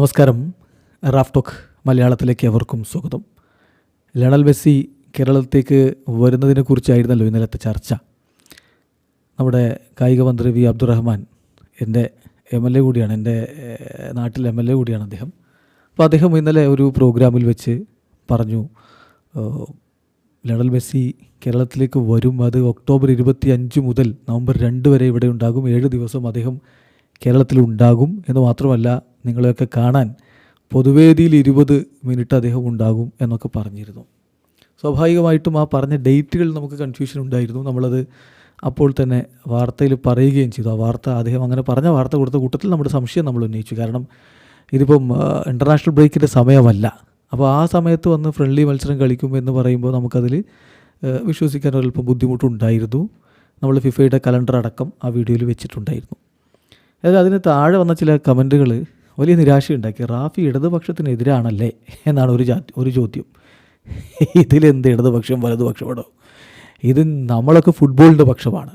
നമസ്കാരം. Raf talk മലയാളത്തിലേക്ക് എവർക്കും സ്വാഗതം. ലണൽ മെസ്സി കേരളത്തിലേക്ക് വരുന്നതിനെക്കുറിച്ചായിരുന്നല്ലോ ഇന്നലത്തെ ചർച്ച. നമ്മുടെ കായിക മന്ത്രി വി അബ്ദുറഹ്മാൻ എന്റെ എം എൽ എ കൂടിയാണ് എന്റെ നാട്ടിൽ എം എൽ എ കൂടിയാണ് അദ്ദേഹം. അപ്പോൾ അദ്ദേഹം ഇന്നലെ ഒരു പ്രോഗ്രാമിൽ വെച്ച് പറഞ്ഞു ലണൽ മെസ്സി കേരളത്തിലേക്ക് വരും. അത് ഒക്ടോബർ ഇരുപത്തി അഞ്ച് മുതൽ നവംബർ രണ്ട് വരെ ഇവിടെ ഉണ്ടാകും. ഏഴ് ദിവസം അദ്ദേഹം കേരളത്തിൽ ഉണ്ടാകും. എന്ന് മാത്രമല്ല നിങ്ങളെയൊക്കെ കാണാൻ പൊതുവേദിയിൽ ഇരുപത് മിനിറ്റ് അദ്ദേഹം ഉണ്ടാകും എന്നൊക്കെ പറഞ്ഞിരുന്നു. സ്വാഭാവികമായിട്ടും ആ പറഞ്ഞ ഡേറ്റുകൾ നമുക്ക് കൺഫ്യൂഷൻ ഉണ്ടായിരുന്നു. നമ്മളത് അപ്പോൾ തന്നെ വാർത്തയിൽ പറയുകയും ചെയ്തു. ആ വാർത്ത അദ്ദേഹം അങ്ങനെ പറഞ്ഞ വാർത്ത കൊടുത്ത കൂട്ടത്തിൽ നമ്മുടെ സംശയം നമ്മൾ ഉന്നയിച്ചു. കാരണം ഇതിപ്പം ഇന്റർനാഷണൽ ബ്രേക്കിന്റെ സമയമല്ല. അപ്പോൾ ആ സമയത്ത് വന്ന് ഫ്രണ്ട്ലി മത്സരം കളിക്കും എന്ന് പറയുമ്പോൾ നമുക്കതിൽ വിശ്വസിക്കാൻ ഒരല്പം ബുദ്ധിമുട്ടുണ്ടായിരുന്നു. നമ്മൾ ഫിഫയുടെ കലണ്ടർ അടക്കം ആ വീഡിയോയിൽ വെച്ചിട്ടുണ്ടായിരുന്നു. അതായത് അതിന് താഴെ വന്ന ചില കമന്റുകൾ വലിയ നിരാശയുണ്ടാക്കി റാഫി ഇടതുപക്ഷത്തിനെതിരാണല്ലേ എന്നാണ് ഒരു ഒരു ചോദ്യം. ഇതിലെന്ത് ഇടതുപക്ഷം വലതുപക്ഷമാണോ ഇത് നമ്മളൊക്കെ ഫുട്ബോളിന്റെ പക്ഷമാണ്.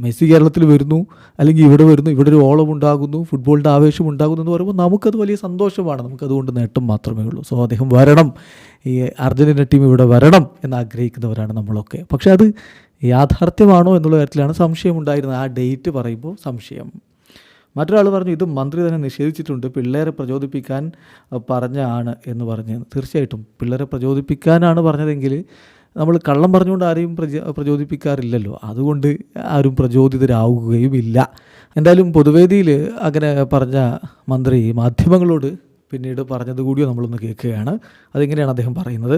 മെസ്സി കേരളത്തിൽ വരുന്നു അല്ലെങ്കിൽ ഇവിടെ വരുന്നു ഇവിടെ ഒരു ഓളം ഉണ്ടാകുന്നു ഫുട്ബോളിന്റെ ആവേശം ഉണ്ടാകുന്നു എന്ന് പറയുമ്പോൾ നമുക്കത് വലിയ സന്തോഷമാണ്. നമുക്കതുകൊണ്ട് നേട്ടം മാത്രമേ ഉള്ളൂ. സോ അദ്ദേഹം വരണം. ഈ അർജന്റീന ടീം ഇവിടെ വരണം എന്ന് ആഗ്രഹിക്കുന്നവരാണ് നമ്മളൊക്കെ. പക്ഷേ അത് യാഥാർത്ഥ്യമാണോ എന്നുള്ള കാര്യത്തിലാണ് സംശയമുണ്ടായിരുന്നത്. ആ ഡേറ്റ് പറയുമ്പോൾ സംശയം. മറ്റൊരാൾ പറഞ്ഞു ഇത് മന്ത്രി തന്നെ നിഷേധിച്ചിട്ടുണ്ട് പിള്ളേരെ പ്രചോദിപ്പിക്കാൻ പറഞ്ഞാണ് എന്ന് പറഞ്ഞ്. തീർച്ചയായിട്ടും പിള്ളേരെ പ്രചോദിപ്പിക്കാനാണ് പറഞ്ഞതെങ്കിൽ നമ്മൾ കള്ളം പറഞ്ഞുകൊണ്ട് ആരെയും പ്രചോ പ്രചോദിപ്പിക്കാറില്ലല്ലോ. അതുകൊണ്ട് ആരും പ്രചോദിതരാകുകയും ഇല്ല എന്തായാലും പൊതുവേദിയിൽ അങ്ങനെ പറഞ്ഞ മന്ത്രി മാധ്യമങ്ങളോട് പിന്നീട് പറഞ്ഞത് കൂടിയോ നമ്മളൊന്ന് കേൾക്കുകയാണ്. അതെങ്ങനെയാണ് അദ്ദേഹം പറയുന്നത്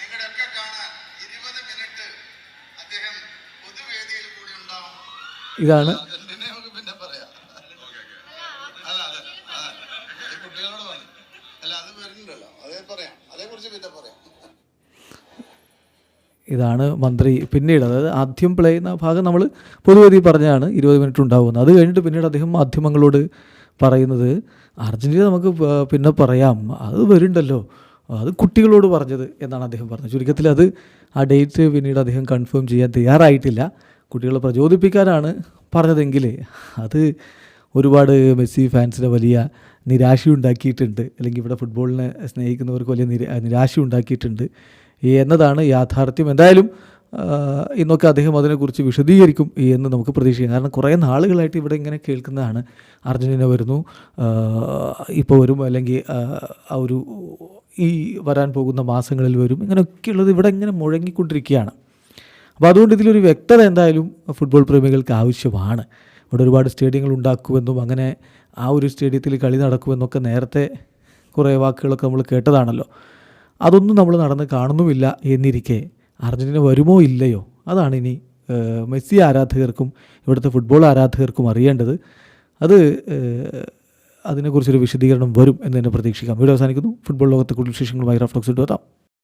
നിങ്ങളുടെയൊക്കെ കാണാൻ ഇരുപത് മിനിറ്റ് അദ്ദേഹം പൊതുവേദിയിൽ കൂടി ഉണ്ടാവും ഇതാണ് പിന്നെ നമുക്ക് പിന്നെ പറയാം അല്ല അതെ അതെ ഈ കുട്ടികളോട് പറഞ്ഞു അല്ല അത് വരുന്നുണ്ടല്ലോ അതേ പറയാം അതേക്കുറിച്ച് പിന്നെ പറയാം ഇതാണ് മന്ത്രി പിന്നീട്. അതായത് ആദ്യം പ്ലേ ചെയ്യുന്ന ഭാഗം നമ്മൾ പൊതുവേദി പറഞ്ഞാണ് ഇരുപത് മിനിറ്റ് ഉണ്ടാകുന്നത് അത് കഴിഞ്ഞിട്ട് പിന്നീട് അദ്ദേഹം മാധ്യമങ്ങളോട് പറയുന്നത് അർജന്റീന നമുക്ക് പിന്നെ പറയാം. അത് വരുന്നുണ്ടല്ലോ അത് കുട്ടികളോട് പറഞ്ഞത് എന്നാണ് അദ്ദേഹം പറഞ്ഞത്. ചുരുക്കത്തിൽ അത് ആ ഡേറ്റ് പിന്നീട് അദ്ദേഹം കൺഫേം ചെയ്യാൻ തയ്യാറായിട്ടില്ല. കുട്ടികളെ പ്രചോദിപ്പിക്കാനാണ് പറഞ്ഞതെങ്കിൽ അത് ഒരുപാട് മെസ്സി ഫാൻസിനെ വലിയ നിരാശയുണ്ടാക്കിയിട്ടുണ്ട്. അല്ലെങ്കിൽ ഇവിടെ ഫുട്ബോളിനെ സ്നേഹിക്കുന്നവർക്ക് വലിയ നിര നിരാശയുണ്ടാക്കിയിട്ടുണ്ട്. എന്നതാണ് യാഥാർത്ഥ്യം. എന്തായാലും ഇന്നൊക്കെ അദ്ദേഹം അതിനെക്കുറിച്ച് വിശദീകരിക്കും എന്ന് നമുക്ക് പ്രതീക്ഷിക്കാം. കാരണം കുറേ നാളുകളായിട്ട് ഇവിടെ ഇങ്ങനെ കേൾക്കുന്നതാണ് അർജന്റീന വരുന്നു. ഇപ്പോൾ വരും. അല്ലെങ്കിൽ ആ ഒരു ഈ വരാൻ പോകുന്ന മാസങ്ങളിൽ വരും. ഇങ്ങനെയൊക്കെയുള്ളത് ഇവിടെ ഇങ്ങനെ മുഴങ്ങിക്കൊണ്ടിരിക്കുകയാണ്. അപ്പോൾ അതുകൊണ്ട് ഇതിലൊരു വ്യക്തത എന്തായാലും ഫുട്ബോൾ പ്രേമികൾക്ക് ആവശ്യമാണ്. ഇവിടെ ഒരുപാട് സ്റ്റേഡിയങ്ങൾ ഉണ്ടാക്കുമെന്നും അങ്ങനെ ആ ഒരു സ്റ്റേഡിയത്തിൽ കളി നടക്കുമെന്നൊക്കെ നേരത്തെ കുറേ വാക്കുകളൊക്കെ നമ്മൾ കേട്ടതാണല്ലോ. അതൊന്നും നമ്മൾ നടന്ന് കാണുന്നുമില്ല എന്നിരിക്കെ. അർജന്റീന വരുമോ ഇല്ലയോ? അതാണ് ഇനി മെസ്സി ആരാധകർക്കും ഇവിടുത്തെ ഫുട്ബോൾ ആരാധകർക്കും അറിയേണ്ടത്. അത് അതിനെക്കുറിച്ചൊരു വിശദീകരണം വരും എന്ന് തന്നെ പ്രതീക്ഷിക്കാം. വീഡിയോ അവസാനിക്കുന്നു. ഫുട്ബോൾ ലോകത്തെ കൂടുതൽ വിശേഷങ്ങൾ റഫ്ലക്സ് ഇട്ട്